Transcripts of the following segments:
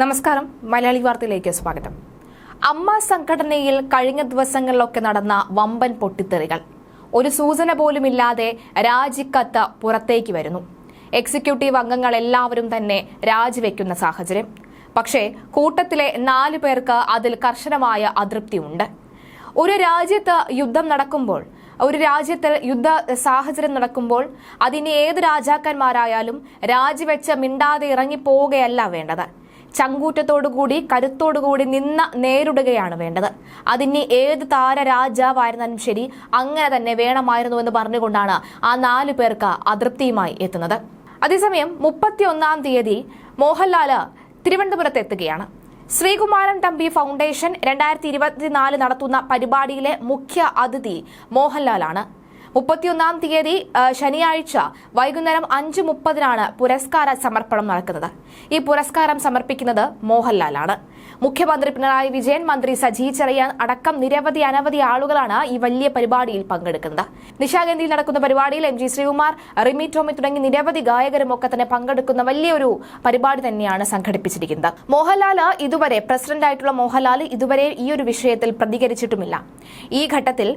നമസ്കാരം. മലയാളി വാർത്തയിലേക്ക് സ്വാഗതം. അമ്മ സംഘടനയിൽ കഴിഞ്ഞ ദിവസങ്ങളിലൊക്കെ നടന്ന വമ്പൻ പൊട്ടിത്തെറികൾ. ഒരു സൂചന പോലുമില്ലാതെ രാജിക്കത്ത് പുറത്തേക്ക് വരുന്നു. എക്സിക്യൂട്ടീവ് അംഗങ്ങൾ എല്ലാവരും തന്നെ രാജിവെക്കുന്ന സാഹചര്യം. പക്ഷേ കൂട്ടത്തിലെ നാലു പേർക്ക് അതിൽ കർശനമായ അതൃപ്തിയുണ്ട്. ഒരു രാജ്യത്ത് യുദ്ധം നടക്കുമ്പോൾ ഒരു രാജ്യത്തിൽ യുദ്ധ സാഹചര്യം നടക്കുമ്പോൾ അതിന് ഏത് രാജാക്കന്മാരായാലും രാജിവെച്ച് മിണ്ടാതെ ഇറങ്ങിപ്പോവുകയല്ല വേണ്ടത്. ചങ്കൂറ്റത്തോടുകൂടി കരുത്തോടുകൂടി നിന്ന് നേരിടുകയാണ് വേണ്ടത്. അതിന് ഏത് താര രാജാവായിരുന്നാലും ശരി അങ്ങനെ തന്നെ വേണമായിരുന്നു എന്ന് പറഞ്ഞുകൊണ്ടാണ് ആ നാലു പേർക്ക് അതൃപ്തിയുമായി എത്തുന്നത്. അതേസമയം മുപ്പത്തിയൊന്നാം തീയതി മോഹൻലാൽ തിരുവനന്തപുരത്ത് എത്തുകയാണ്. ശ്രീകുമാരൻ തമ്പി ഫൗണ്ടേഷൻ രണ്ടായിരത്തി ഇരുപത്തിനാല് നടത്തുന്ന പരിപാടിയിലെ മുഖ്യ അതിഥി മോഹൻലാലാണ്. മുപ്പത്തിയൊന്നാം തീയതി ശനിയാഴ്ച വൈകുന്നേരം അഞ്ച് മുപ്പതിനാണ് പുരസ്കാര സമർപ്പണം നടക്കുന്നത്. ഈ പുരസ്കാരം സമർപ്പിക്കുന്നത് മോഹൻലാലാണ്. മുഖ്യമന്ത്രി പിണറായി വിജയൻ മന്ത്രി സജി ചെറിയാൻ അടക്കം നിരവധി അനവധി ആളുകളാണ് ഈ വലിയ പരിപാടിയിൽ പങ്കെടുക്കുന്നത്. നിശാഗന്ധിയിൽ നടക്കുന്ന പരിപാടിയിൽ എം ജി ശ്രീകുമാർ റിമി ടോമി തുടങ്ങി നിരവധി ഗായകരും ഒക്കെ തന്നെ പങ്കെടുക്കുന്ന വലിയൊരു പരിപാടി തന്നെയാണ് സംഘടിപ്പിച്ചിരിക്കുന്നത്. മോഹൻലാൽ ഇതുവരെ പ്രസിഡന്റായിട്ടുള്ള മോഹൻലാൽ ഇതുവരെ ഈ ഒരു വിഷയത്തിൽ പ്രതികരിച്ചിട്ടുമില്ല. ഈ ഘട്ടത്തിൽ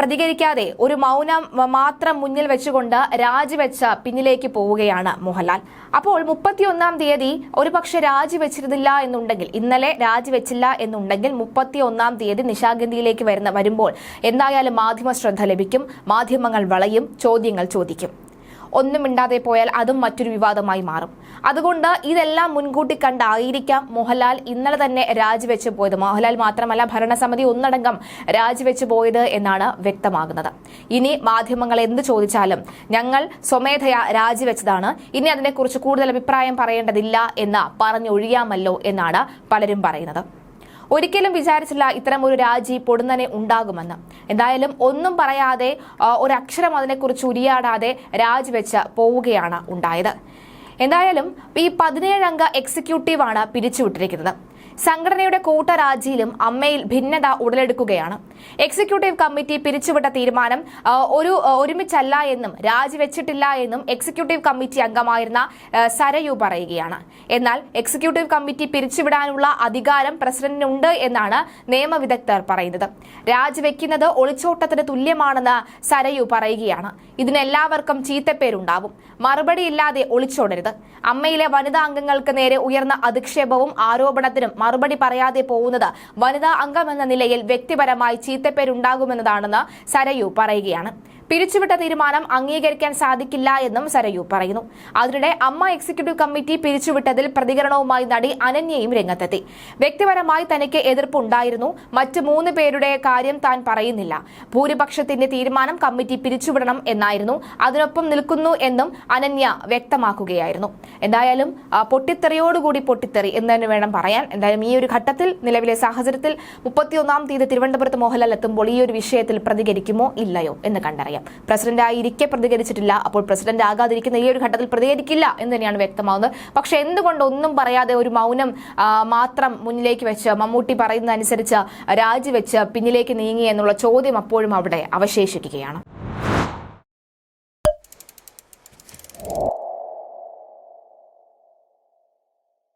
പ്രതികരിക്കാതെ ഒരു മൗനം മാത്രം മുന്നിൽ വെച്ചുകൊണ്ട് രാജിവെച്ച് പിന്നിലേക്ക് പോവുകയാണ് മോഹൻലാൽ. അപ്പോൾ മുപ്പത്തിയൊന്നാം തീയതി ഒരുപക്ഷെ രാജിവെച്ചിരുന്നില്ല എന്നുണ്ടെങ്കിൽ ഇന്നലെ രാജിവെച്ചില്ല എന്നുണ്ടെങ്കിൽ മുപ്പത്തി ഒന്നാം തീയതി നിശാഗന്ധിയിലേക്ക് വരുന്ന വരുമ്പോൾ എന്തായാലും മാധ്യമ ശ്രദ്ധ ലഭിക്കും മാധ്യമങ്ങൾ വളയും ചോദ്യങ്ങൾ ചോദിക്കും. ഒന്നും മിണ്ടാതെ പോയാൽ അതും മറ്റൊരു വിവാദമായി മാറും. അതുകൊണ്ട് ഇതെല്ലാം മുൻകൂട്ടി കണ്ടായിരിക്കാം മോഹൻലാൽ ഇന്നലെ തന്നെ രാജിവെച്ച് പോയത്. മോഹൻലാൽ മാത്രമല്ല ഭരണസമിതി ഒന്നടങ്കം രാജിവെച്ച് പോയത് എന്നാണ് വ്യക്തമാകുന്നത്. ഇനി മാധ്യമങ്ങൾ എന്ത് ചോദിച്ചാലും ഞങ്ങൾ സ്വമേധയാ രാജിവെച്ചതാണ്. ഇനി അതിനെക്കുറിച്ച് കൂടുതൽ അഭിപ്രായം പറയേണ്ടതില്ല എന്ന് പറഞ്ഞൊഴിയാമല്ലോ എന്നാണ് പലരും പറയുന്നത്. ഒരിക്കലും വിചാരിച്ചില്ല ഇത്തരം ഒരു രാജി പൊടുന്നനെ ഉണ്ടാകുമെന്ന്. എന്തായാലും ഒന്നും പറയാതെ ഒരക്ഷരം അതിനെക്കുറിച്ച് ഉരിയാടാതെ രാജിവെച്ച് പോവുകയാണ് ഉണ്ടായത്. എന്തായാലും ഈ പതിനേഴംഗ എക്സിക്യൂട്ടീവാണ് പിരിച്ചുവിട്ടിരിക്കുന്നത്. സംഘടനയുടെ കൂട്ടരാജിയിലും അമ്മയിൽ ഭിന്നത ഉടലെടുക്കുകയാണ്. എക്സിക്യൂട്ടീവ് കമ്മിറ്റി പിരിച്ചുവിട്ട തീരുമാനം ഒരു ഒരുമിച്ചല്ല എന്നും രാജിവെച്ചിട്ടില്ല എന്നും എക്സിക്യൂട്ടീവ് കമ്മിറ്റി അംഗമായിരുന്ന സരയു പറയുകയാണ്. എന്നാൽ എക്സിക്യൂട്ടീവ് കമ്മിറ്റി പിരിച്ചുവിടാനുള്ള അധികാരം പ്രസിഡന്റിനുണ്ട് എന്നാണ് നിയമവിദഗ്ധർ പറയുന്നത്. രാജിവെക്കുന്നത് ഒളിച്ചോട്ടത്തിന് തുല്യമാണെന്ന് സരയു പറയുകയാണ്. ഇതിനെല്ലാവർക്കും ചീത്തപ്പേരുണ്ടാവും. മറുപടിയില്ലാതെ ഒളിച്ചോടരുത്. അമ്മയിലെ വനിതാ അംഗങ്ങൾക്ക് നേരെ ഉയർന്ന അധിക്ഷേപവും ആരോപണത്തിനും മറുപടി പറയാതെ പോകുന്നത് വനിതാ അംഗമെന്ന നിലയിൽ വ്യക്തിപരമായി ചീത്തപ്പേരുണ്ടാകുമെന്നതാണെന്ന് സരയു പറയുകയാണ്. പിരിച്ചുവിട്ട തീരുമാനം അംഗീകരിക്കാൻ സാധിക്കില്ല എന്നും സരയു പറയുന്നു. അതിനിടെ അമ്മ എക്സിക്യൂട്ടീവ് കമ്മിറ്റി പിരിച്ചുവിട്ടതിൽ പ്രതികരണവുമായി നടി അനന്യയും രംഗത്തെത്തി. വ്യക്തിപരമായി തനിക്ക് എതിർപ്പുണ്ടായിരുന്നു. മറ്റ് മൂന്ന് പേരുടെ കാര്യം താൻ പറയുന്നില്ല. ഭൂരിപക്ഷത്തിന്റെ തീരുമാനം കമ്മിറ്റി പിരിച്ചുവിടണം എന്നായിരുന്നു. അതിനൊപ്പം നിൽക്കുന്നു എന്നും അനന്യ വ്യക്തമാക്കുകയായിരുന്നു. എന്തായാലും പൊട്ടിത്തെറിയോടുകൂടി പൊട്ടിത്തെറി എന്ന് തന്നെ വേണം പറയാൻ. എന്തായാലും ഈ ഒരു ഘട്ടത്തിൽ നിലവിലെ സാഹചര്യത്തിൽ മുപ്പത്തിയൊന്നാം തീയതി തിരുവനന്തപുരത്ത് മോഹൻലാൽ എത്തുമ്പോൾ ഈ ഒരു വിഷയത്തിൽ പ്രതികരിക്കുമോ ഇല്ലയോ എന്ന് കണ്ടറിയാം. പ്രസിഡന്റ് ഇരിക്കെ പ്രതികരിച്ചിട്ടില്ല. അപ്പോൾ പ്രസിഡന്റ് ആകാതിരിക്കുന്ന ഈ ഒരു ഘട്ടത്തിൽ പ്രതികരിക്കില്ല എന്ന് തന്നെയാണ് വ്യക്തമാവുന്നത്. പക്ഷെ എന്തുകൊണ്ട് ഒന്നും പറയാതെ ഒരു മൗനം മാത്രം മുന്നിലേക്ക് വെച്ച് മമ്മൂട്ടി പറയുന്നതനുസരിച്ച് രാജിവെച്ച് പിന്നിലേക്ക് നീങ്ങി എന്നുള്ള ചോദ്യം അപ്പോഴും അവിടെ അവശേഷിക്കുകയാണ്.